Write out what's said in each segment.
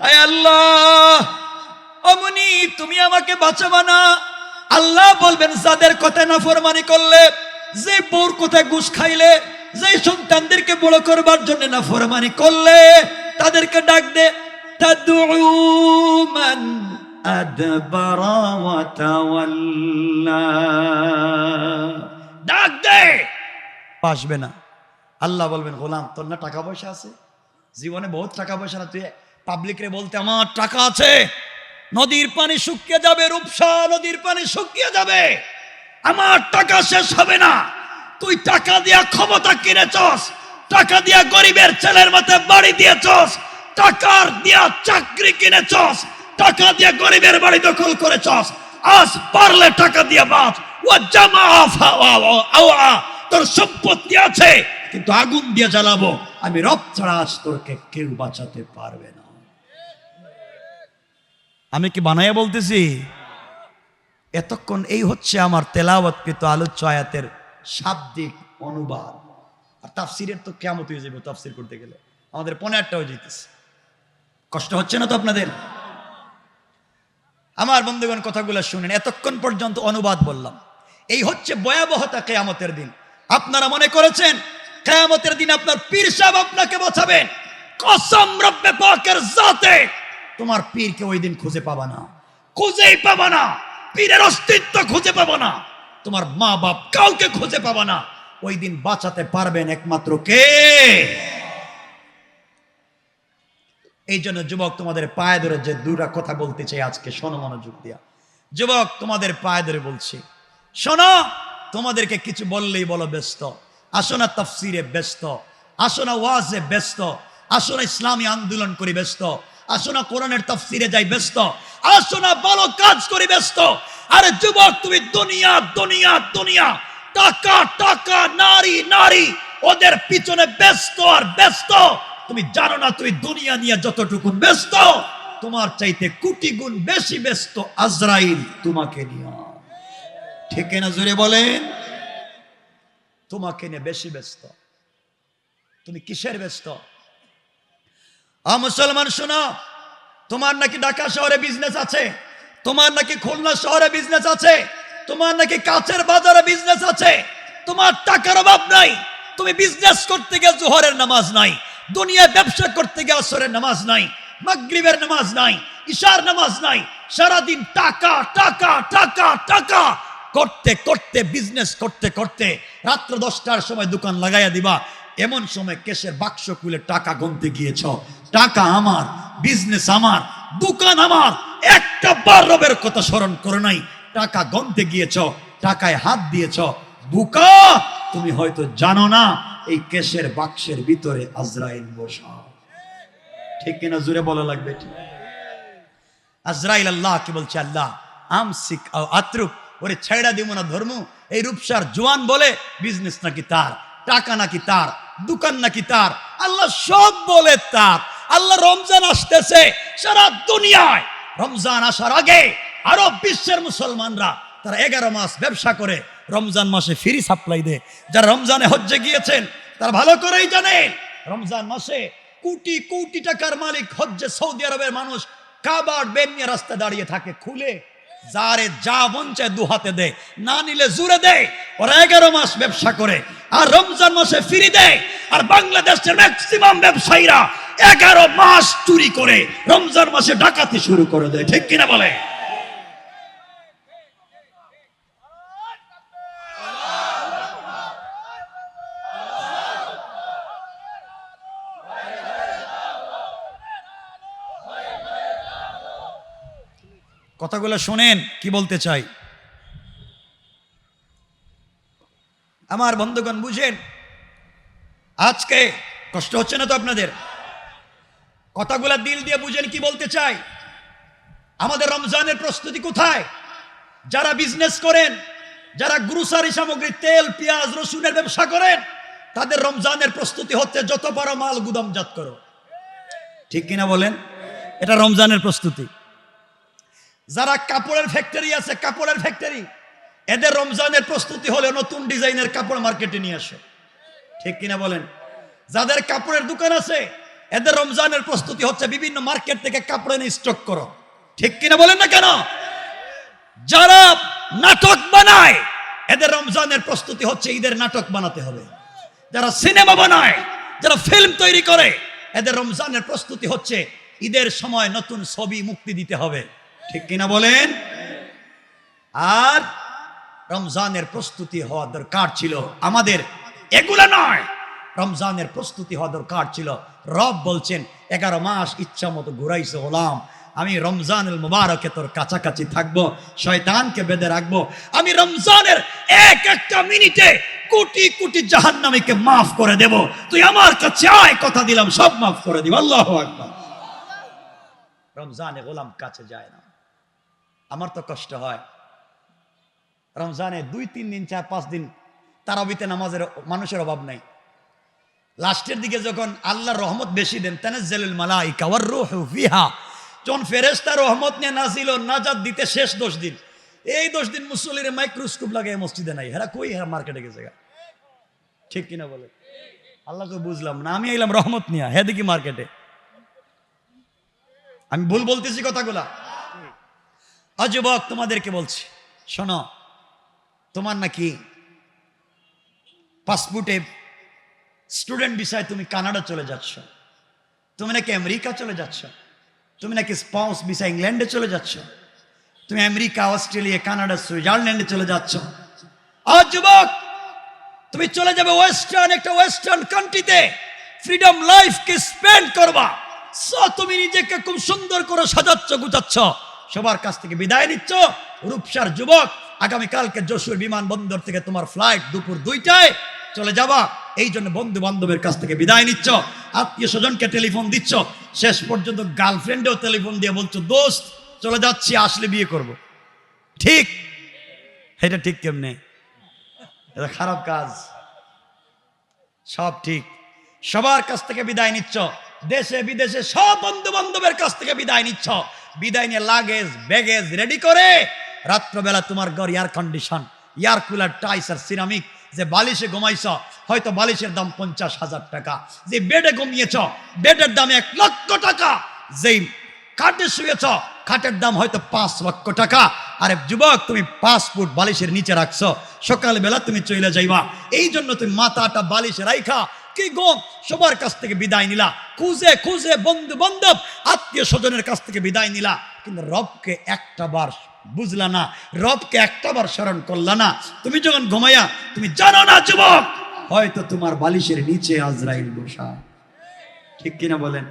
আল্লাহ। অমনি তুমি আমাকে বাঁচাবা না। আল্লাহ বলবেন, যাদের কথা করলে, যে কোথায় ঘুষ খাইলে, যে সন্তানদেরকে বড় করবার জন্য করলে, তাদেরকে ডাক দে ডাক দে। পাসবে না। আল্লাহ বলবেন, গোলাম, তোর না টাকা পয়সা আছে? জীবনে বহুত টাকা পয়সা না, তুই পাবলিকরে বলতে আমার টাকা আছে। নদীর পানি শুকিয়ে যাবে, রূপসা নদীর পানি শুকিয়ে যাবে। আমার টাকা শেষ হবে না। তুই টাকা দিয়া ক্ষমতা কিনেছস, টাকা দিয়া গরিবের ছেলের মধ্যে বাড়ি দিয়েছস, টাকার দিয়া চাকরি কিনেছস, টাকা দিয়া গরিবের বাড়ি দখল করেছস। আজ পারলে টাকা দিয়া বাঁচ। ও জামা তোর সম্পত্তি আছে, কিন্তু আগুন দিয়ে জ্বালাবো। আমি রব ছাড়া আজ তোরকে কেউ বাঁচাতে পারবে আমি কি বানাইয়া বলতেছি? এতক্ষণ এই হচ্ছে আমার তেলাওয়াতকৃত আলোচ্য আয়াতের শাব্দিক অনুবাদ। আর তাফসিরের তো কেমন হয়ে যাবে তাফসির করতে গেলে। আমাদের পনেরোটা হয়ে যেতেছে কষ্ট হচ্ছে না তো আপনাদের? আমার বন্ধুগণ, কথাগুলো শুনেন। এতক্ষণ পর্যন্ত অনুবাদ বললাম। এই হচ্ছে ভয়াবহতা কেয়ামতের দিন। আপনারা মনে করেছেন, কেয়ামতের দিন আপনার পীর সাহেব আপনাকে বাঁচাবেন কসম রব্বে পাকের জাতে। তোমার পীরকে ওই দিন খুঁজে পাবা না। খুঁজেই পাবা না। পীরের অস্তিত্ব খুঁজে পাবা না। তোমার মা বাপ কাউকে খুঁজে পাবা না। ওই দিন বাঁচাতে পারবেন একমাত্র কে? এই জন্য যুবক, তোমাদের পায়ে ধরে যে দুটা কথা বলতে চাই আজকে, শোনো মনোযোগ দিয়া। যুবক, তোমাদের পায়ে ধরে বলছি। শোনো, তোমাদেরকে কিছু বললেই বলো ব্যস্ত। আসো না তফসিরে ব্যস্ত। আসো না ওয়াজে ব্যস্ত। আসো না ইসলামী আন্দোলন করি ব্যস্ত। আসো না কোরআনের তফসিরে যাই, ব্যস্ত। আসো না ভালো কাজ করি, ব্যস্ত। আরে যুবক, তুমি দুনিয়া দুনিয়া দুনিয়া। টাকা টাকা, নারী নারী। ওদের পিছনে ব্যস্ত আর ব্যস্ত। তুমি জানো না, তুমি দুনিয়া নিয়ে যতটুকু ব্যস্ত, তোমার চাইতে কোটি গুণ বেশি ব্যস্ত আজরাইল তোমাকে নিয়ে। ঠিক না জোরে বলেন? তোমাকে নিয়ে বেশি ব্যস্ত। তুমি কিসের ব্যস্ত? মুসলমান, শোনো। তোমার নাকি ঢাকা শহরে বিজনেস আছে? তোমার নাকি খুলনা শহরে বিজনেস আছে? তোমার নাকি কাছের বাজারে বিজনেস আছে? তোমার টাকার অভাব নাই। তুমি বিজনেস করতে গিয়ে জোহরের নামাজ নাই। দুনিয়ায় ব্যবসা করতে গিয়ে আসরের নামাজ নাই। মাগরিবের নামাজ নাই। ইশার নামাজ নাই। সারাদিন টাকা টাকা টাকা টাকা করতে করতে বিজনেস করতে করতে রাত্র দশটার সময় দোকান লাগাইয়া দিবা। এমন সময় কেশের বাক্স খুলে টাকা গুনতে গিয়েছ। টাকা আমার বিজনেস আমার, দোকান আমার, একটা বার রবের কথা স্মরণ করো নাই। টাকা গনতে গিয়েছ, টাকায় হাত দিয়েছ, বুকা, তুমি হয়তো জানো না, এই কেশের বাক্সের ভিতরে আজরাইল বসা। ঠিক কিনা জুড়ে বলা লাগবে? আজরাইল আল্লাহ কি বলছে? আল্লাহ, আমসিক আত্রুক ওরে ছেড়া দিব না, ধর্ম। এই রূপসার জোয়ান বলে বিজনেস নাকি তার, টাকা নাকি তার, দোকান নাকি তার, আল্লাহ সব বলে তার। আল্লাহ রমজান আসতেছে সারা দুনিয়ায়। রমজান আসার আগে আরও বিশ্বের মুসলমানরা তারা এগারো মাস ব্যবসা করে রমজান মাসে ফ্রি সাপ্লাই দেয়। যারা রমজানে হজ্জে গিয়েছেন, তারা ভালো করেই জানেন রমজান মাসে কোটি কোটি টাকার মালিক হজ্জে সৌদি আরবের মানুষ কাবার বেন নিয়ে রাস্তা দাঁড়িয়ে থাকে, খুলে যারে যা মন চায় দু হাতে দেয়, না নিলে জুড়ে দেয়। ওরা এগারো মাস ব্যবসা করে, আর রমজান মাসে ফিরি দেয়। আর বাংলাদেশের ম্যাক্সিমাম ব্যবসায়ীরা এগারো মাস চুরি করে রমজান মাসে ডাকাতি শুরু করে দেয়। ঠিক কিনা বলে? কথাগুলো শোনেন, কি বলতে চাই? আমার বন্ধুগণ, বুঝেন? আজকে কষ্ট হচ্ছে না তো আপনাদের? কথাগুলা দিল দিয়ে বুঝেন কি বলতে চাই? আমাদের রমজানের প্রস্তুতি কোথায়? যারা বিজনেস করেন, যারা গ্রুসারি সামগ্রী, তেল, পেঁয়াজ, রসুনের ব্যবসা করেন, তাদের রমজানের প্রস্তুতি হচ্ছে যত বড় মাল গুদামজাত করো। ঠিক কিনা বলেন? এটা রমজানের প্রস্তুতি। যারা কাপড়ের ফ্যাক্টরি আছে, কাপড়ের ফ্যাক্টরি এদের রমজানের প্রস্তুতি হলে নতুন ডিজাইনের কাপড় মার্কেটে নিয়ে আসে। ঠিক কিনা বলেন? যাদের কাপড়ের দোকান আছে এদের রমজানের প্রস্তুতি হচ্ছে বিভিন্ন মার্কেট থেকে কাপড় এনে স্টক করো। ঠিক কিনা বলেন না কেন? যারা নাটক বানায়, এদের রমজানের প্রস্তুতি হচ্ছে ঈদের নাটক বানাতে হবে। যারা সিনেমা বানায়, যারা ফিল্ম তৈরি করে, এদের রমজানের প্রস্তুতি হচ্ছে ঈদের সময় নতুন ছবি মুক্তি দিতে হবে। ঠিক কিনা বলেন? আর রমজানের প্রস্তুতি হওয়া দরকার ছিল। আমাদের এগুলা নয়। রমজানের প্রস্তুতি হওয়া দরকার ছিল। রব বলছেন, এগারো মাস ইচ্ছা মতো ঘুরাইছে হলাম আমি রমজানুল মুবারকে তোর কাছাকাছি থাকব, শয়তানকে বেঁধে রাখব। আমি রমজানের এক একটা মিনিটে কোটি কোটি জাহান্নামীকে মাফ করে দেব। তুই আমার কাছে আয়, কথা দিলাম, সব মাফ করে দিব। আল্লাহ আকবার। রমজানে গোলাম কাছে যায় না। আমার তো কষ্ট হয়। রমজানে দুই, তিন দিন, চার, পাঁচ দিন তারাবিতে নামাজের মানুষের অভাব নাই। লাস্টের দিকে যখন আল্লাহ রহমত বেশি দেন, তানাজ্জালুল মালাইকা ওয়ার রূহু ফিহা। যখন ফেরেশতা রহমত নিয়ে নাজিল নাজাত দিতে শেষ দশ দিন, এই দশ দিন মুসল্লির মাইক্রোস্কোপ লাগাই মসজিদে নাই। হেরা কই? হেরা মার্কেটে গেছে? ঠিক কিনা বলে? আল্লাহকে বুঝলাম না, আমি এলাম রহমত নিয়া, হে দেখি মার্কেটে। আমি ভুল বলতেছি কথাগুলা? অযুবক তোমাদেরকে বলছি, শোনো, তোমার নাকি পাসপোর্টে স্টুডেন্ট বিষয়ে তুমি কানাডা চলে যাচ্ছ। তুমি নাকি আমেরিকা চলে যাচ্ছ। তুমি নাকি স্পাউস বিষয় ইংল্যান্ডে চলে যাচ্ছ। তুমি আমেরিকা, অস্ট্রেলিয়া, কানাডা, সুইজারল্যান্ডে চলে যাচ্ছ। আজ যুবক, তুমি চলে যাবে ওয়েস্টার্ন, একটা ওয়েস্টার্ন কান্ট্রিতে। ফ্রিডম লাইফকে স্পেন্ড করবা। তুমি নিজেকে খুব সুন্দর করে সাজাচ্ছ, গুছাচ্ছ। সবার কাছ থেকে বিদায় নিচ্ছ। রূপসার যুবক, আগামীকালকে যশোর বিমানবন্দর থেকে তোমার ফ্লাইট দুপুর দুইটায় চলে যাবা। এই জন্য বন্ধু বান্ধবের কাছ থেকে বিদায় নিচ্ছ আত্মীয় স্বজনকে টেলিফোন দিচ্ছ, শেষ পর্যন্ত গার্লফ্রেন্ডেও টেলিফোন দিয়ে বলছো, দোস্ত, চলে যাচ্ছি, আসলে বিয়ে করব। ঠিক? এটা ঠিক কেমনে? এটা খারাপ কাজ। সব ঠিক। সবার কাছ থেকে বিদায় নিচ্ছ, দেশে, বিদেশে সব বন্ধু বান্ধবের কাছ থেকে বিদায় নিচ্ছ। বিদায় নিয়ে লাগেজ, ব্যাগেজ রেডি করে রাত্রবেলা তোমার ঘর air condition air cooler tiles আর সিরামিক যে বালিশে ঘুমাইছ, হয়তো বালিশের দাম পঞ্চাশ হাজার টাকা। যে বেডে ঘুমিয়েছ, বেডের দাম এক লক্ষ টাকা। যেই খাটে শুয়েছ, খাটের দাম হয়তো পাঁচ লক্ষ টাকা। আরে যুবক, তুমি পাঁচ ফুট বালিশের নিচে রাখছো, সকালবেলা তুমি চলে যাইবা। এই জন্য তুমি মাথাটা বালিশে রাইখা। কি গো, সবার কাছ থেকে বিদায় নিলা। খুঁজে খুঁজে বন্ধু বান্ধব আত্মীয় স্বজনের কাছ থেকে বিদায় নিলা। কিন্তু রবকে একটা বার বুঝলা না, রবকে একটা বার স্মরণ করলা না। তুমি যখন ঘুমাইয়া, তুমি জানো না, যুবক, হয়তো তোমার বালিশের নিচে আজরাইল বসা। ঠিক কিনা বলেন?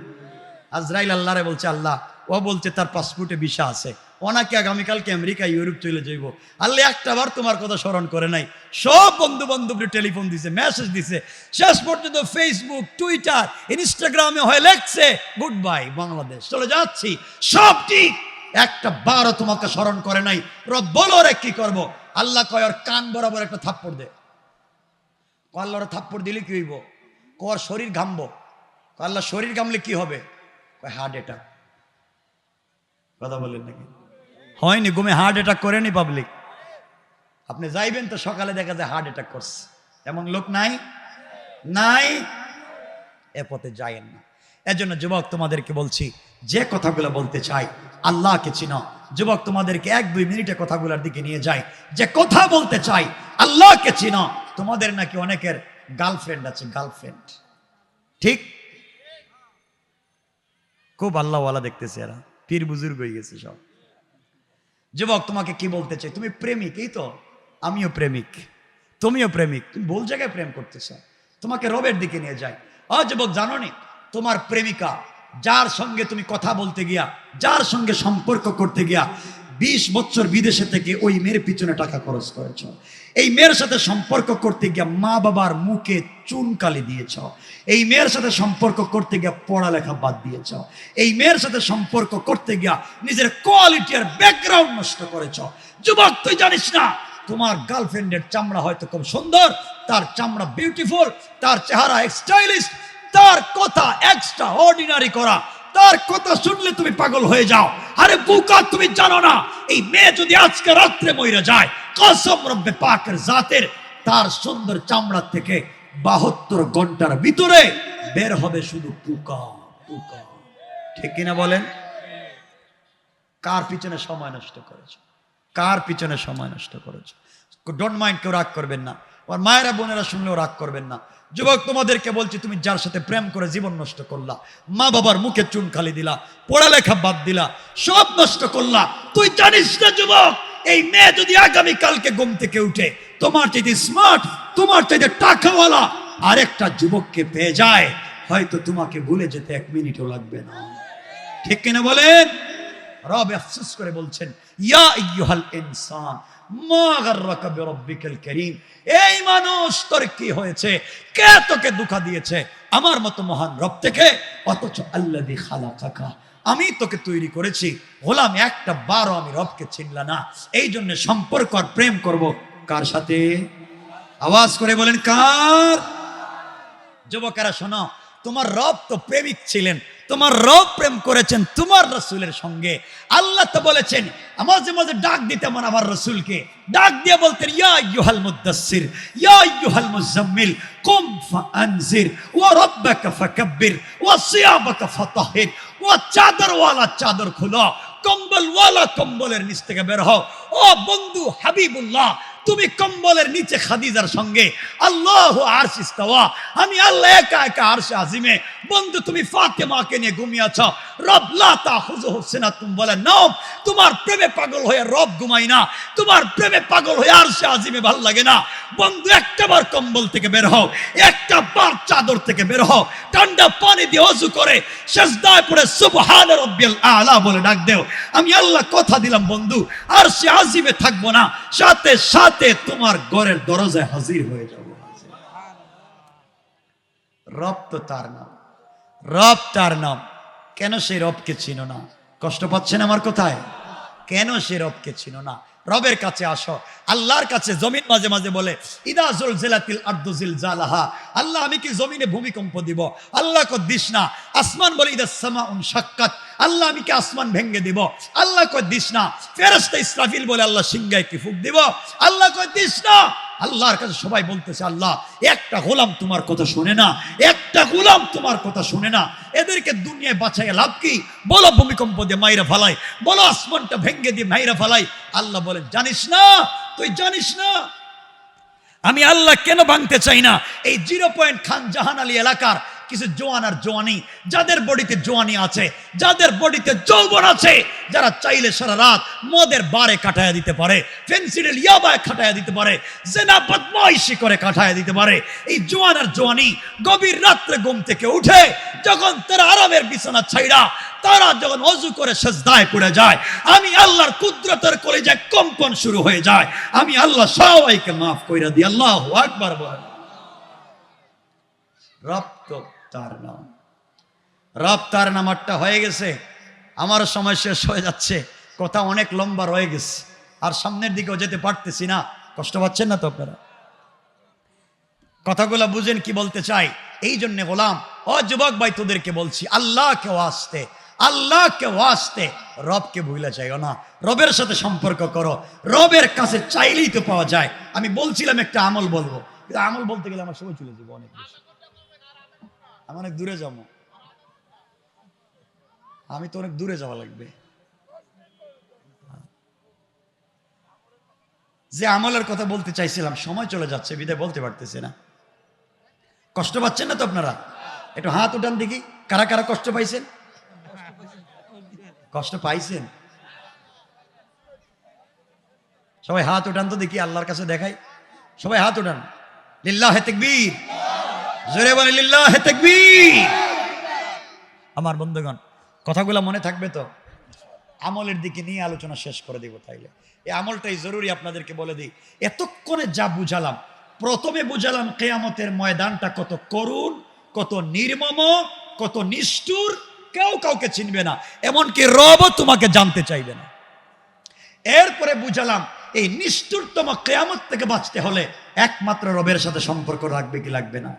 আজরাইল আল্লাহরে বলছে, আল্লাহ, ও বলছে তার পাসপোর্টে ভিসা আছে। ওনাকে আগামীকালকে আমেরিকা, ইউরোপ চলে যাইব। আল্লাহ একটা বার তোমার কথা স্মরণ করে নাই। সব বন্ধু বান্ধবকে টেলিফোন দিছে, মেসেজ দিছে। শেষ পর্যন্ত ফেসবুক, টুইটার, ইনস্টাগ্রামে হয়ে লেখছে, গুড বাই, বাংলাদেশ। চলে যাচ্ছি। সব ঠিক। একটা বারও তোমাকে স্মরণ করে নাই। রব, বলো রে কি করব? আল্লাহ কয়, ওর কান বরাবর একটা থাপ্পড় দে। ক আল্লাহর থাপ্পড় দিলে কি হইব? কর শরীর ঘামবো। আল্লাহ, শরীর ঘামলে কি হবে? Heart attack. কথা বলেন নাকি? হয়নি, ঘুমে হার্ট অ্যাটাক করেনি পাবলিক আপনি যাইবেন তো সকালে দেখা যায় হার্ট অ্যাটাক করছে। এমন লোক নাই? নাই? এ পথে যায়েন না। এজন্য যুবক, তোমাদেরকে বলছি, যে কথাগুলো বলতে চাই আল্লাহকে চিনো। যুবক, তোমাদেরকে এক, দুই মিনিটে কথাগুলোর দিকে নিয়ে যাই। যে কথা বলতে চাই, আল্লাহকে চিনো। তোমাদের নাকি অনেকের গার্লফ্রেন্ড আছে গার্লফ্রেন্ড ঠিক? খুব আল্লাহওয়ালা দেখতেছে এরা। পীর বুজুর্গ হয়ে গেছে সব। যুবক, তোমাকে কি বলতে চাই? তুমি প্রেমিক, এই তো? আমিও প্রেমিক। তুমিও প্রেমিক। তুমি ভুল জায়গায় প্রেম করতেছ। তোমাকে রবের দিকে নিয়ে যাই। অ যুবক, জানো নি? তোমার প্রেমিকা যার সঙ্গে তুমি কথা বলতে গিয়া, যার সঙ্গে সম্পর্ক করতে গিয়া বিশ বছর বিদেশে থেকে ওই মেয়ের পিছনে টাকা খরচ করেছ। এই মেয়ের সাথে সম্পর্ক করতে গিয়া মা বাবার মুখে চুনকালি দিয়েছ। এই মেয়ের সাথে সম্পর্ক করতে গিয়া পড়ালেখা বাদ দিয়েছ। এই মেয়ের সাথে সম্পর্ক করতে গিয়া নিজের কোয়ালিটি আর ব্যাকগ্রাউন্ড নষ্ট করেছ। যুবক, তুই জানিস না, তোমার গার্লফ্রেন্ডের চামড়া হয়তো খুব সুন্দর, তার চামড়া বিউটিফুল তার চেহারা স্টাইলিশ তার কথা এক্সট্রা অর্ডিনারি করা। তার কথা শুনলে তুমি পাগল হয়ে যাও। আরে বুকা, তুমি জানো না, এই মেয়ে যদি আজকে রাত্রে মইরা যায়, কসম রব্বে পাকের জাতের, তার সুন্দর চামড়া থেকে বাহাত্তর ঘণ্টার ভিতরে বের হবে শুধু পোকা রব্বুকা ঠিক কিনা বলেন? কার পিছনে সময় নষ্ট করেছে? কার পিছনে সময় নষ্ট করেছে? ডোন্ট মাইন্ড কেউ রাগ করবেন না। আর মায়েরা, বোনেরা শুনলেও রাগ করবেন না। যুবক, তোমাদেরকে বলছি, তুমি যার সাথে প্রেম করে জীবন নষ্ট করলা, মা বাবার মুখে চুন খালি দিলা, পড়ালেখা বাদ দিলা, সব নষ্ট করলা, তুই জানিস না যুবক, এই মেয়ে যদি আগামী কালকে ঘুম থেকে উঠে তোমার চাইতে স্মার্ট তোমার চাইতে টাকাওয়ালা, আরেকটা যুবককে পেয়ে যায়, হয়তো তোমাকে ভুলে যেতে এক মিনিটও লাগবে না। ঠিক কিনা বলেন? রব আফসোস করে বলছেন, ইয়া ইয়ুহাল ইনসান এই মানুষ, তোর কি হয়েছে? কে তোকে দুঃখ দিয়েছে? আমার মতো মহান রব থেকে? অথচ আল্লাযী খালাকাকা। আমি তোকে তৈরি করেছি। গোলাম একটা বারও আমি রবকে চিনলা না। এই জন্য সম্পর্ক আর প্রেম করব। কার সাথে? আওয়াজ করে বলেন, কার? যুবকেরা, শোনো, তোমার রব তো প্রেমিক ছিলেন। তোমার রব প্রেম করেছেন তোমার রসুলের সঙ্গে। আল্লাহ তো বলেছেন, মাঝে মাঝে ডাক দিতে মন আমার রসুলকে। ডাক দিয়ে বলতেন, ইয়া ইয়ুহাল মুজাম্মিল কুম ফাআনজির, ওয়া রাব্বাকা ফাকাব্বির সিয়াবাকা ফাতাহির, ওয়া চাদরওয়ালা চাদর খুলো, কম্বলওয়ালা কম্বলের নিচ থেকে বের হও। ও বন্ধু হাবিবুল্লাহ তুমি কম্বলের নিচে খাদিজার সঙ্গে আল্লাহ আরশ ইস্তাওয়া। আমি আল্লাহ একা একা আরশে আজিমে। বন্ধু, তুমি ফাতেমাকে নিয়ে ঘুমিয়েছ। রব লাতা হুজুহু সিনাতুম বলে নাও তোমার প্রেমে পাগল হয়ে রব ঘুমাই না। তোমার প্রেমে পাগল হয়ে আরশে আজিমে ভালো লাগে না। বন্ধু, একটা বার কম্বল থেকে বের হও। একটা বার চাদর থেকে বের হও। ঠান্ডা পানি দিয়ে অজু করে সেজদায় পড়ে সুবহান রাব্বিল আলা বলে ডাক দেও। আমি আল্লাহ কথা দিলাম, বন্ধু। আর সে আজিমে থাকব না। সাথে সাথে তোমার ঘরের দরজায় হাজির হয়ে যাব। রব তো তার নাম। রব তার নাম। কেন সেই রবকে চিনো না? কষ্ট পাচ্ছেন আমার কোথায়? কেন সে রবকে চিনো না? রবের কাছে আসো। আল্লাহর কাছে জমিন মাঝে মাঝে বলে জালাহা আল্লাহ, আমি কি জমিনে ভূমিকম্প দিব? আল্লাহ কো দিস না। আসমান বলে ইদা সামা উন সাক্কাত আল্লাহ আমি কি আসমান ভেঙ্গে দিব? আল্লাহ কো দিস না। ফেরেশতা ইসরাফিল বলে আল্লাহ সিংহায় কি ফুক দিব? আল্লাহ কো দিস না। আল্লাহর কাছে সবাই বলতেছে, আল্লাহ, একটা গোলাম তোমার কথা শুনে না, একটা গোলাম তোমার কথা শুনে না। এদেরকে দুনিয়ায় বাঁচাইয়া লাভ কি? বলো ভূমিকম্প দিয়ে মাইরা ফালাই, বলো আসমানটা ভেঙ্গে দিয়ে মাইরা ফালাই। আল্লাহ বলে, জানিস না, তুই জানিস না। আমি আল্লাহ কেন ভাঙতে চাই না? এই জিরো পয়েন্ট খান জাহান আলী এলাকার কিছু জোয়ান আর জোয়ানি, যাদের বডিতে জোয়ানি আছে, যাদের বডিতে যৌবন আছে, যারা চাইলে সারা রাত মদের বারে কাটায়া দিতে পারে, ফেন্সিডেল ইয়াবায় কাটায়া দিতে পারে, জেনা বদমাইশি করে কাটায়া দিতে পারে, এই জোয়ান আর জোয়ানি গভীর রাত্রে ঘুম থেকে উঠে যখন তারা আরামের বিছানা ছাইড়া, তারা যখন অজু করে সেজদায় পড়ে যায়, আমি আল্লাহর কুদরতের কলেজে কম্পন শুরু হয়ে যায়, আমি আল্লাহ সবাইকে মাফ কইরা দিই, আল্লাহ আকবার বলেন। রব তার নাম। রব তার নামারটা হয়ে গেছে। আমার সময় শেষ হয়ে যাচ্ছে। কথা অনেক লম্বা রয়ে গেছে। আর সামনের দিকেও যেতে পারতেছি না। কষ্ট পাচ্ছেন না তো আপনারা? কথাগুলো বুঝেন কি বলতে চাই? এই জন্য গোলাম যুবক ভাই, তোদেরকে বলছি, আল্লাহকে আসতে আল্লাহকে আসতে রবকে ভুলে যাইও না। রবের সাথে সম্পর্ক করো। রবের কাছে চাইলেই তো পাওয়া যায়। আমি বলছিলাম একটা আমল বলব। আমল বলতে গেলে আমার সময় চলে যাব অনেক বেশি। আমি অনেক দূরে যাব। আমি তো অনেক দূরে যাওয়া লাগবে। যে আমলের কথা বলতে চাইছিলাম, সময় চলে যাচ্ছে, বিদায় বলতে পারতেছে না। কষ্ট পাচ্ছেন না তো আপনারা? একটু হাত উঠান দেখি, কারা কারা কষ্ট পাইছেন? কষ্ট পাইছেন? সবাই হাত উঠান তো দেখি, আল্লাহর কাছে দেখাই। সবাই হাত উঠান। লিল্লাহ তেকবীর। আমার বন্ধুগণ, কথাগুলো মনে থাকবে তো? আমলের দিকে নিয়ে আলোচনা শেষ করে দিব তাইলে। এই আমলটাই জরুরি আপনাদেরকে বলে দিই। এতক্ষণে যা বুঝালাম, প্রথমে বুঝালাম কেয়ামতের ময়দানটা কত করুণ, কত নির্মম, কত নিষ্ঠুর, কেউ কাউকে চিনবে না, এমনকি রবও তোমাকে জানতে চাইবে না। এরপরে বুঝালাম, এই নিষ্ঠুরতম কেয়ামত থেকে বাঁচতে হলে একমাত্র রবের সাথে সম্পর্ক রাখবে কি লাগবে না?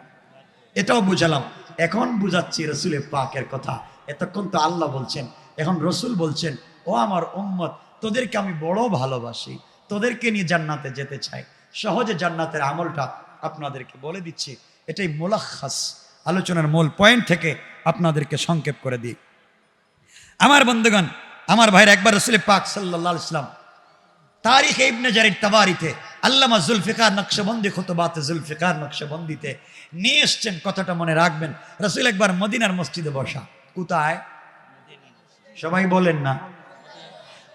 এটাও বুঝালাম। এখন বুঝাচ্ছি রসুলের পাকের কথা। এতক্ষণ তো আল্লাহ বলছেন। এখন রসুল বলছেন, ও আমার উম্মত, তোদেরকে আমি বড় ভালোবাসি। তোদেরকে নিয়ে জান্নাতে যেতে চাই। সহজে জান্নাতের আমলটা আপনাদেরকে বলে দিচ্ছি। এটাই মোলাখাস, আলোচনার মূল পয়েন্ট থেকে আপনাদেরকে সংক্ষেপ করে দিই। আমার বন্ধুগণ, আমার ভাইয়ের, একবার রসুল পাক সাল্লাহ ইসলাম তারিখ ইবনে জারির তাবারিতে আল্লামা জুলফিকার নকশবন্দি, খুতবাতে জুলফিকার নকশবন্দিতে নিয়ে এসছেন, কথাটা মনে রাখবেন। রসুল একবার মদিনার মসজিদে বসা। কোথায়? সবাই বলেন না।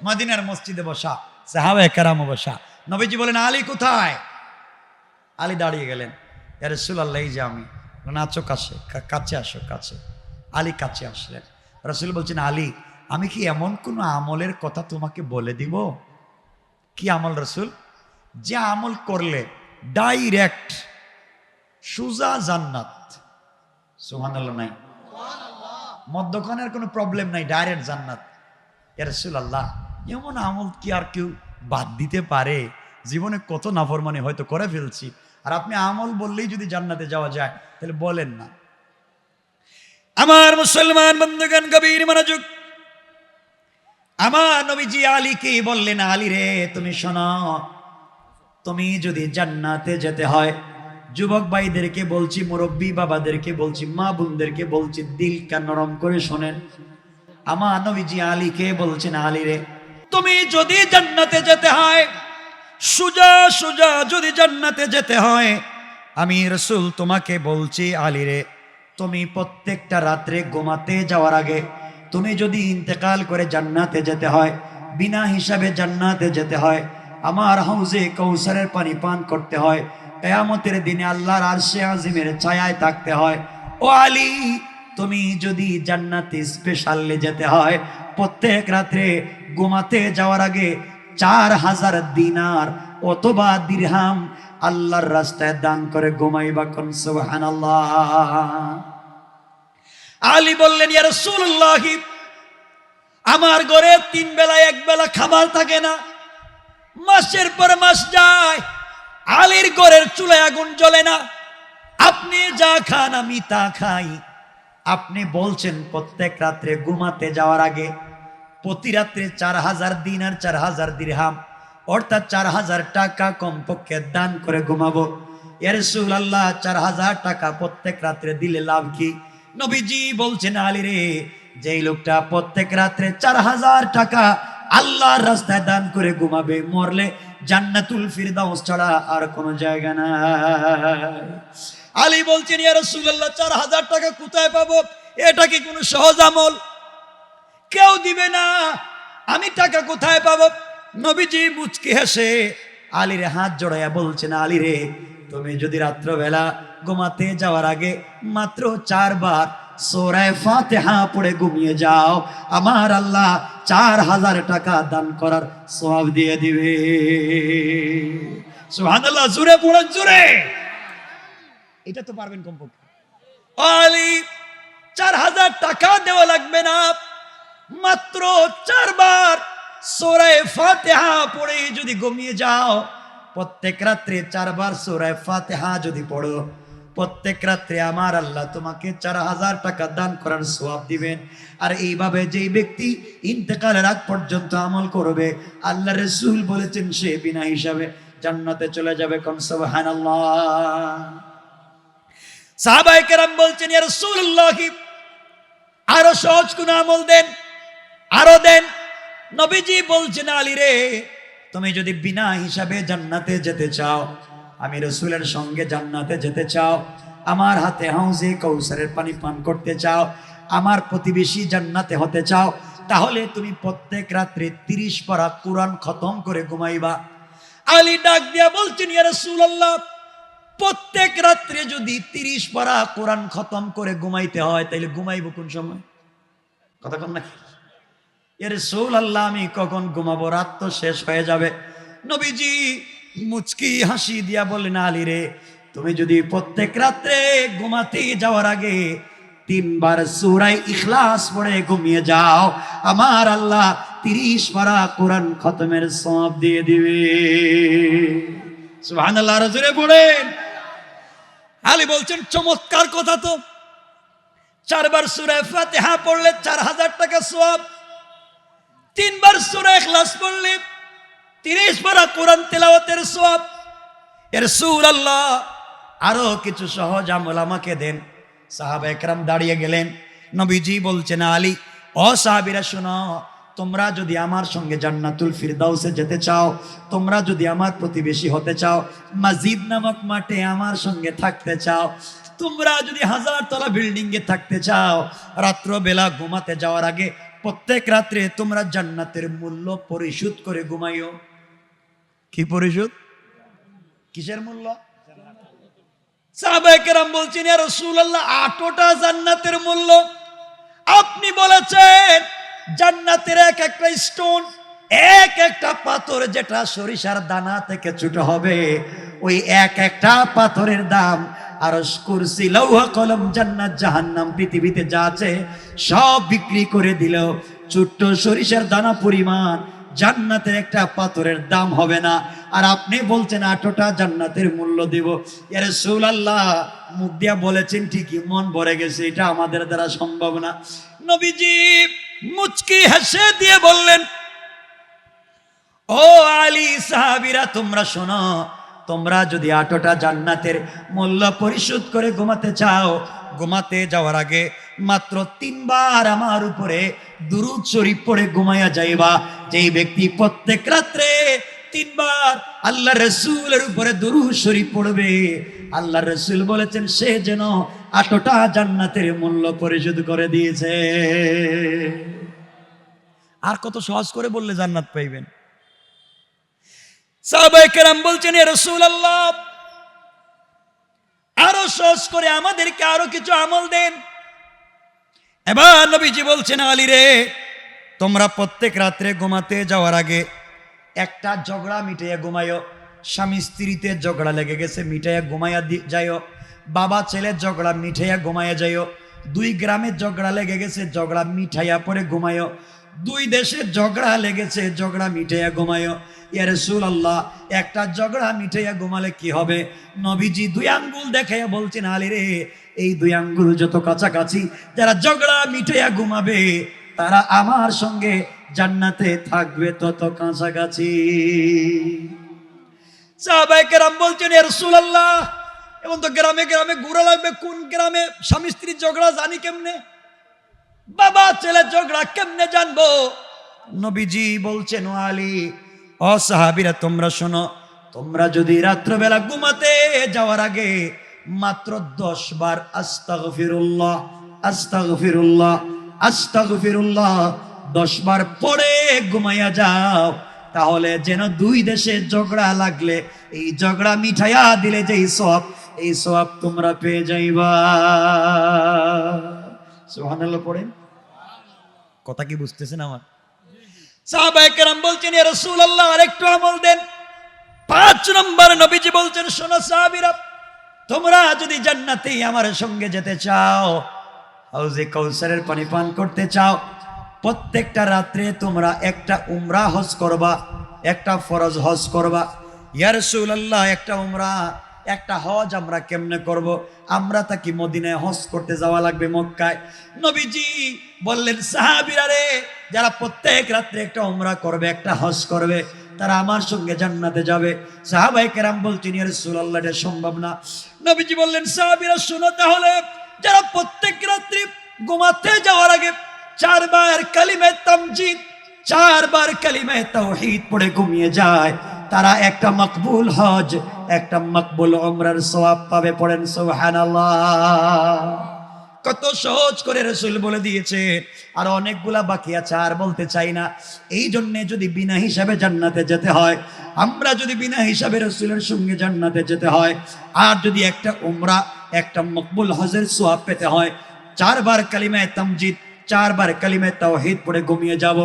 মদিনার মসজিদে বসা, সাহাবা কারামো বসা। নবীজি বলেন, আলী কোথায়? আলী দাঁড়িয়ে গেলেন। রসুল্লাহ এই যে আমি। নাচো কাছে? কাছে আসো, কাছে। আলী কাছে আসলেন। রসুল বলছেন, আলী, আমি কি এমন কোনো আমলের কথা তোমাকে বলে দিব? কি আমল, রসুল? যে আমল করলে ডাইরেক্ট সুজা জান্নাত। সুহানাল্লাহ নাই? মদ্যখানের কোনো প্রবলেম নাই, ডাইরেক্ট জান্নাত। ইয়া রাসূলুল্লাহ, এমন আমল কি আর কেউ বাদ দিতে পারে? জীবনে কত নাফরমানি হয়তো করে ফেলছি। আর আপনি আমল বললেই যদি জান্নাতে যাওয়া যায়, তাহলে বলেন না। আমার মুসলমান বন্ধুগণ কবির মনোযোগ। আমার নবীজি আলী আলীকে বললেন, আলী রে, তুমি শোনো তুমি যদি জান্নাতে যেতে হয়, যুবক ভাইদেরকে বলছি, মুরব্বী বাবাদেরকে বলছি, মা বোনদেরকে বলছি দিল দিলটা নরম করে শোনেন। আমার নবীজি আলীকে বলছেন, আলী রে, তুমি যদি জান্নাতে যেতে হয়, সুজা সুজা যদি জান্নাতে যেতে হয়, আমি রসুল তোমাকে বলছি, আলী রে, তুমি প্রত্যেকটা রাত্রে ঘুমাতে যাওয়ার আগে, তুমি যদি ইন্তেকাল করে জান্নাতে যেতে হয়, বিনা হিসাবে জান্নাতে যেতে হয় আমার হাউজে কৌসারের পানি পান করতে হয়। কেয়ামতের দিনে আল্লাহর আরশে আজিমের ছায়ায় থাকতে হয়। ও আলী, তুমি যদি জান্নাতে স্পেশালে যেতে হয়, প্রত্যেক রাত্রে ঘুমাতে যাওয়ার আগে চার হাজার দিনার অথবা দিরহাম আল্লাহর রাস্তায় দান করে ঘুমাইবা কোন, সুবহানাল্লাহ। আলী বললেন আমার ঘরে তিন বেলা, এক বেলা খাবার থাকে না। মাসের পর মাস যায়, আলীর ঘরের চুলায় আগুন জ্বলে না। আপনি যা খান আমি তা খাই। আপনি বলছেন প্রত্যেক রাত্রে ঘুমাতে যাওয়ার আগে প্রতি রাত্রে চার হাজার দিন আর চার হাজার দিরহাম, অর্থাৎ চার হাজার টাকা কমপক্ষে দান করে ঘুমাবো। ইয়ারসুল আল্লাহ চার হাজার টাকা প্রত্যেক রাত্রে দিলে লাভ কি? নবীজি বলছেন, আলী রে, যেই লোকটা প্রত্যেক রাত্রে চার হাজার টাকা আল্লাহর রাস্তায় দান করে ঘুমাবে, মরলে জান্নাতুল ফিরদাউস ছাড়া আর কোনো জায়গা নাই। আলী বলছেন, ইয়া রাসূলুল্লাহ, চার হাজার টাকা কোথায় পাবো? এটা কি কোনো সহজ আমল? কেউ দিবে না, আমি টাকা কোথায় পাবো? নবীজি মুচকি হেসে আলীরে হাত জড়াইয়া বলছেন, আলী রে, তুমি যদি রাত্রবেলা ঘুমাতে যাওয়ার আগে মাত্র চারবার সোরায় ফাতেহা পড়ে ঘুমিয়ে যাও। আমার আল্লাহ চার হাজার টাকা দান করার সব দিয়ে দিবে। জুড়ে পড়েন জুড়ে এটা তো পারবেন কমপক্ষে। আলী, চার হাজার টাকা দেওয়া লাগবে না। মাত্র চারবার সোরায় ফাতেহা পড়ে যদি ঘুমিয়ে যাও, প্রত্যেক রাত্রে চারবার সোরায় ফাতেহা যদি পড়ো প্রত্যেক রাত্রে আমার আল্লাহ তোমাকে চার হাজার টাকা দান করার সোয়াব দিবেন। আর এইভাবে যেই ব্যক্তি ইন্তেকালের আগ পর্যন্ত আমল করবে, আল্লাহ রসুল বলেছেন সে বিনা হিসাবে জান্নাতে চলে যাবে কোন? সুবহানাল্লাহ। সাহাবাই কেরাম বলছেন আরও সহজ কোন আমল দেন, আরও দেন। নবীজি বলছেন, আলী রে, তুমি যদি বিনা হিসাবে জান্নাতে যেতে চাও আমি রসুলের সঙ্গে জান্নাতে যেতে চাও। আমার হাতে হাউজে কৌসারের পানি পান করতে চাও। আমার প্রতিবেশী জান্নাতে হতে চাও। তাহলে তুমি প্রত্যেক রাত্রে তিরিশ পারা কোরআন খতম করে ঘুমাইবা। আলী ডাক দিয়া বলছেন, ইয়া রাসূলুল্লাহ, প্রত্যেক রাত্রে যদি তিরিশ পারা কোরআন খতম করে ঘুমাইতে হয় তাহলে ঘুমাইব কোন সময়? কথা কন নাকি? এর সোল আল্লাহ আমি কখন ঘুমাবো? রাত তো শেষ হয়ে যাবে। নবীজি মুচকি হাসি দিয়া বললেন আলী রে, তুমি যদি প্রত্যেক রাত্রে ঘুমাতে যাওয়ার আগে তিনবার সুরাই ইখলাস পড়ে ঘুমিয়ে যাও, আমার আল্লাহ তিরিশ পারা কোরআন খতমের সব দিয়ে দিবে। সুবহানাল্লাহ রজুরে পড়েন আলী বলছেন, চমৎকার কথা তো। চারবার সুরে ফাতেহা পড়লে চার হাজার টাকা সব তিনবার সুরে এখলাস পড়লে তিরিশ পারা কোরআন তেলাওয়াতের সব এর সুর আল্লাহ। আরও কিছু সহজ আমল আমাকে দেন। সাহাবা একরাম দাঁড়িয়ে গেলেন। নবীজি বলছেন, আলী, ও সাহাবিরা শোনো, তোমরা যদি আমার সঙ্গে জান্নাতুল ফিরদাউসে যেতে চাও, তোমরা যদি আমার প্রতিবেশী হতে চাও, মাজিদ নামক মাঠে আমার সঙ্গে থাকতে চাও, তোমরা যদি হাজার তলা বিল্ডিং এ থাকতে চাও রাত্র বেলা ঘুমাতে যাওয়ার আগে প্রত্যেক রাত্রে তোমরা জান্নাতের মূল্য পরিশোধ করে ঘুমাইও। কি পরিশোধ? কিসের মূল্য? সাহাবাহাম বলছেন রাসূলুল্লাহ, আটটা জান্নাতের মূল্য। আপনি বলেছেন, জান্নাতের এক একটা স্টোন, এক একটা পাথর যেটা সরিষার দানা থেকে ছোট হবে, ওই এক একটা পাথরের দাম আর কুরসি লৌহ কলম জান্নাত জাহান্নাম পৃথিবীতে যা আছে সব বিক্রি করে দিল ছোট্ট সরিষার দানা পরিমাণ জান্নাতের একটা পাথরের দাম হবে না। আর আপনি বলছেন আটোটা জান্নাতের মূল্য দিব? এর সুল আল্লাহ মুখ দিয়া বলেছেন, ঠিকই মন ভরে গেছে, এটা আমাদের দ্বারা সম্ভব না। নবীজি মুচকি হেসে দিয়ে বললেন, ও আলী সাহাবিরা, তোমরা শোনো তোমরা যদি আটোটা জান্নাতের মূল্য পরিশোধ করে ঘুমাতে চাও, ঘুমাতে যাওয়ার আগে মাত্র তিনবার আমার উপরে দুরুদ শরীফ পড়ে ঘুমাইয়া যাইবা। যেই ব্যক্তি প্রত্যেক রাত্রে তিনবার আল্লাহ রসুলের উপরে দুরুদ শরীফ পড়বে, আল্লাহ রসুল বলেছেন, সে যেন আটোটা জান্নাতের মূল্য পরিশোধ করে দিয়েছে। আর কত সহজ করে বললে জান্নাত পাইবেন। বলছেন আরও সহজ করে আমাদেরকে আরও কিছু আমল দেন। এবার নবীজি বলছেন, আলী রে, তোমরা প্রত্যেক রাত্রে ঘুমাতে যাওয়ার আগে একটা ঝগড়া মিটাইয়া ঘুমাইও স্বামী স্ত্রীতে ঝগড়া লেগে গেছে, মিটাইয়া ঘুমাইয়া যাইও বাবা ছেলের ঝগড়া মিঠাইয়া ঘুমাইয়া যাইও দুই গ্রামের ঝগড়া লেগে গেছে, ঝগড়া মিঠাইয়া পরে ঘুমাইও দুই দেশের ঝগড়া লেগেছে, ঝগড়া মিঠাইয়া ঘুমাইও ইয়ারে সুল আল্লাহ একটা ঝগড়া মিঠাইয়া ঘুমালে কি হবে? নবীজি দুই আঙ্গুল দেখাইয়া বলছেন, আলী রে, এই দুই আঙ্গুল যত কাছাকাছি যারা ঝগড়া মিঠাইয়া ঘুমাবে, তারা আমার সঙ্গে জান্নাতে থাকবে তত কাছাকাছি। সাহাবাইকেরাম বলছেন এর সুলাল্লাহ এবং তো গ্রামে গ্রামে ঘুরা লাগবে, কোন গ্রামে স্বামী স্ত্রীর ঝগড়া জানি কেমনে? বাবা, ছেলে ঝগড়া কেমনে জানব? নবীজি বলছেন, ও আলী, ও সাহাবিরা, তোমরা শোনো, তোমরা যদি রাত্রবেলা ঘুমাতে যাওয়ার আগে মাত্র দশ বার আস্তাগফিরুল্লাহ আস্তাগফিরুল্লাহ আস্তাগফিরুল্লাহ, দশ বার পরে ঘুমাইয়া যাও। তাহলে যেন দুই দেশে ঝগড়া লাগলে, এই ঝগড়া মিঠাইয়া দিলে যেই সব, এই সব তোমরা পেয়ে যাইবা। সুবহানাল্লাহ, পড়েন। কথা কি বুঝতেছেন আমার? সাহাবায়ে কেরাম বলছেন, ইয়া রাসূলুল্লাহ, আরেকটু আমল দেন। পাঁচ নম্বর নবীজি বলছেন, শোনো সাহাবীরা, তোমরা যদি জান্নাতে আমার সঙ্গে যেতে চাও, হাউজে কৌসারের পানি পান করতে চাও, প্রত্যেকটা রাত্রে তোমরা একটা উমরা হজ করবা, একটা ফরজ হজ করবা। ইয়া রাসূলুল্লাহ, একটা উমরা একটা হজ আমরা কেমনে করব? আমরা তাকে মদিনায় হজ করতে যাওয়া লাগবে মক্কায়। নবীজি বললেন, সাহাবীরা রে, যারা প্রত্যেক রাত্রে একটা উমরা করবে, একটা হজ করবে, তারা আমার সঙ্গে জান্নাতে যাবে। সাহাবাই কেরাম বলছেন রাসূলুল্লাহ, এটা সম্ভব না। নবীজি বললেন, সাহাবীরা, শোনো তাহলে, যারা প্রত্যেক রাত্রি ঘুমাতে যাওয়ার আগে চারবার কালিমে তামজিদ, চারবার কালিমে তাওহীদ পড়ে ঘুমিয়ে যায়। তারা একটা মকবুল হজ, একটা মকবুল উমরার সওয়াব পাবে, পড়েন সুবহানাল্লাহ। কত সহজ করে রসুল বলে দিয়েছে। আর অনেকগুলা বাকি আছে, আর বলতে চাই না। এই জন্যে যদি বিনা হিসাবে জান্নাতে যেতে হয়, আমরা যদি বিনা হিসাবে রসুলের সঙ্গে জান্নাতে যেতে হয়, আর যদি একটা উমরা, একটা মকবুল হজের সোয়াব পেতে হয়, চারবার কালিমায় তামজিদ চারবার কালিমায় তাওহীদ পড়ে ঘুমিয়ে যাব।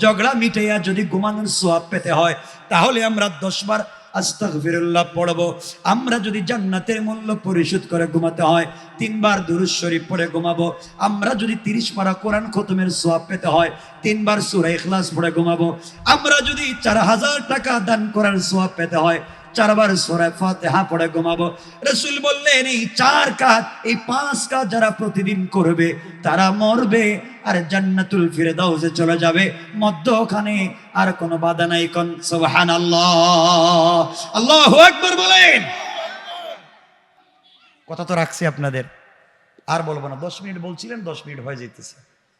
ঝগড়া মিটাইয়া যদি ঘুমানোর সোয়াব পেতে হয়, তাহলে আমরা দশবার আস্তাগফিরুল্লাহ পড়ব। আমরা যদি জান্নাতের মূল্য পরিশোধ করে ঘুমাতে হয়, তিনবার দুরুজ শরীফ পড়ে ঘুমাবো। আমরা যদি তিরিশ পারা কোরআন খতমের সোয়াব পেতে হয়, তিনবার সূরা ইখলাস পড়ে ঘুমাবো। আমরা যদি চার হাজার টাকা দান করার সোয়াব পেতে হয় চারবার সূরা ফাতিহা পড়ে ঘুমাবো। রাসূল বললেন, এই চার কাজ, এই পাঁচ কাজ যারা প্রতিদিন করবে, তারা মরবে আর জান্নাতুল ফিরদাউসে চলে যাবে। মধ্যখানে আর কোনো বাধা নাই কোন, সুবহানাল্লাহ। আল্লাহু আকবার বলেন। কথা তো রাখছি আপনাদের। আর বলব না, দশ মিনিট বলছিলেন, দশ মিনিট হয়ে যেতেছে